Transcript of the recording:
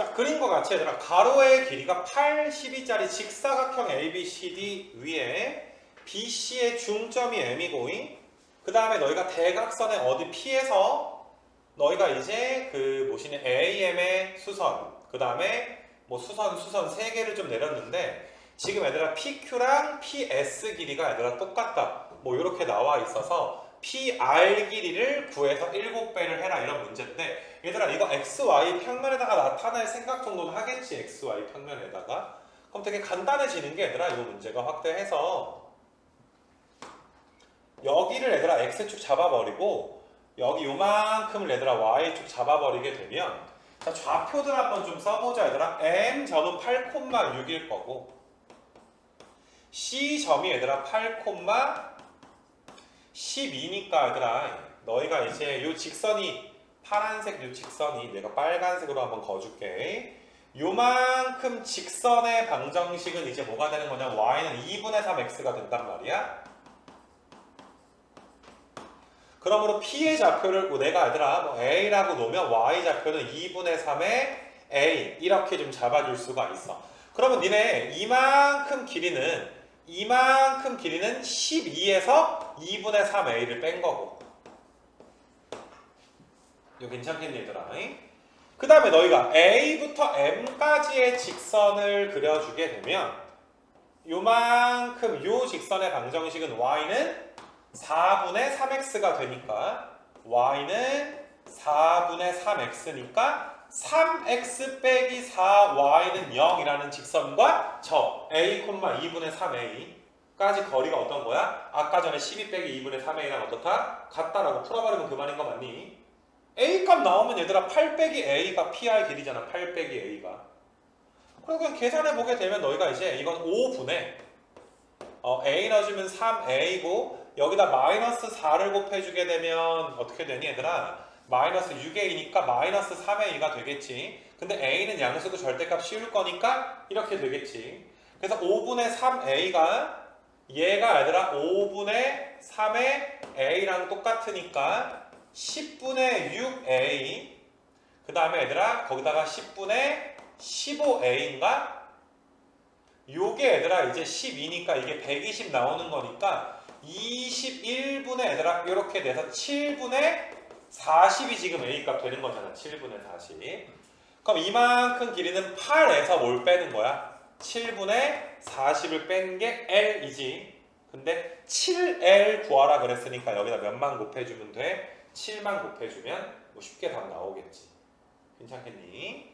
자 그림과 같이 얘들아. 가로의 길이가 8, 12짜리 직사각형 ABCD 위에 BC의 중점이 M이고잉. 그 다음에 너희가 대각선의 어디 P에서 너희가 이제 그 뭐시냐 AM의 수선 그 다음에 뭐 수선 수선 세 개를 좀 내렸는데 지금 얘들아 PQ랑 PS 길이가 얘들아 똑같다. 뭐 이렇게 나와 있어서 PR 길이를 구해서 7배를 해라 이런 문제인데 얘들아 이거 XY 평면에다가 나타낼 생각 정도는 하겠지 XY 평면에다가? 그럼 되게 간단해지는 게 얘들아 이거 문제가 확대해서. 여기를 얘들아 X축 잡아버리고 여기 요만큼을 얘들아 Y축 잡아버리게 되면 자 좌표들 한번 좀 써보자 얘들아. M 점은 8,6일 거고 C 점이 얘들아 8, 12니까 얘들아. 너희가 이제 요 직선이 파란색 요 직선이 내가 빨간색으로 한번 그어줄게. 요만큼 직선의 방정식은 이제 뭐가 되는 거냐 y는 2분의 3x가 된단 말이야. 그러므로 p의 좌표를 내가 얘들아 뭐 a라고 놓으면 y 좌표는 2분의 3의 a. 이렇게 좀 잡아줄 수가 있어. 그러면 니네 이만큼 길이는 이만큼 길이는 12에서 2분의 3a를 뺀 거고 이거 괜찮겠니 얘들아? 그 다음에 너희가 a부터 m까지의 직선을 그려주게 되면 요만큼 요 직선의 방정식은 y는 4분의 3x가 되니까 y는 4분의 3x니까 3x 빼기 4y는 0이라는 직선과 저 a, 2분의 3a 까지 거리가 어떤 거야? 아까 전에 12 빼기 2분의 3a랑 어떻다? 같다라고 풀어버리면 그만인 거 맞니? a 값 나오면 얘들아 8 빼기 a가 pr 길이잖아 8 빼기 a가 그리고 계산해 보게 되면 너희가 이제 이건 5분의 어, a 넣어주면 3a고 여기다 마이너스 4를 곱해주게 되면 어떻게 되니 얘들아? 마이너스 6a니까 마이너스 3a가 되겠지. 근데 a는 양수도 절대값 씌울 거니까 이렇게 되겠지. 그래서 5분의 3a가 얘가 얘들아 5분의 3의 a랑 똑같으니까 10분의 6a 그 다음에 얘들아 거기다가 10분의 15a인가? 요게 얘들아 이제 12니까 이게 120 나오는 거니까 21분의 얘들아 이렇게 돼서 7분의 40이 지금 A 값 되는 거잖아. 7분의 40. 그럼 이만큼 길이는 8에서 뭘 빼는 거야? 7분의 40을 뺀 게 L이지. 근데 7L 구하라 그랬으니까 여기다 몇만 곱해주면 돼? 7만 곱해주면 뭐 쉽게 답 나오겠지. 괜찮겠니?